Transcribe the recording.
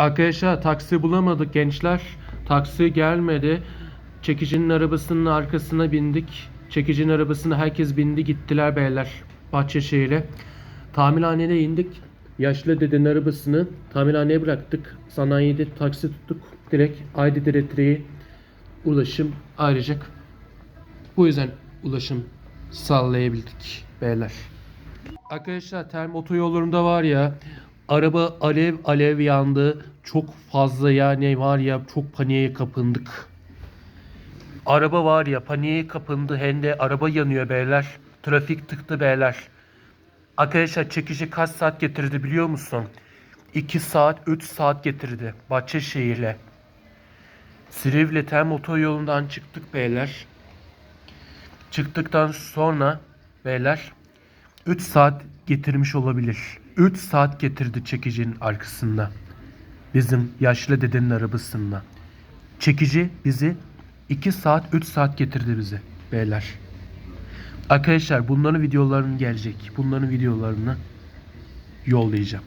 Arkadaşlar taksi bulamadık gençler. Taksi gelmedi. Çekicinin arabasının arkasına bindik. Çekicinin arabasına herkes bindi gittiler beyler. Bahçeşehir'e. Tamirhanede indik. Yaşlı dedenin arabasını tamirhaneye bıraktık. Sanayide taksi tuttuk. Direkt Aydı Diretre'ye ulaşım ayrıcak. Bu yüzden ulaşım sağlayabildik beyler. Arkadaşlar term otoyollarında var ya araba alev alev yandı. Çok fazla yani var ya çok paniğe kapındık. Araba var ya paniğe kapındı hem de araba yanıyor beyler. Trafik tıktı beyler. Arkadaşlar çekici kaç saat getirdi biliyor musun? 2 saat 3 saat getirdi Bahçeşehir'le. Silivri Tem otoyolundan çıktık beyler. Çıktıktan sonra beyler 3 saat getirmiş olabilir. 3 saat getirdi çekicinin arkasında. Bizim yaşlı dedenin arabasında. Çekici bizi 2 saat 3 saat getirdi bizi beyler. Arkadaşlar bunların videolarını gelecek. Bunların videolarını yollayacağım.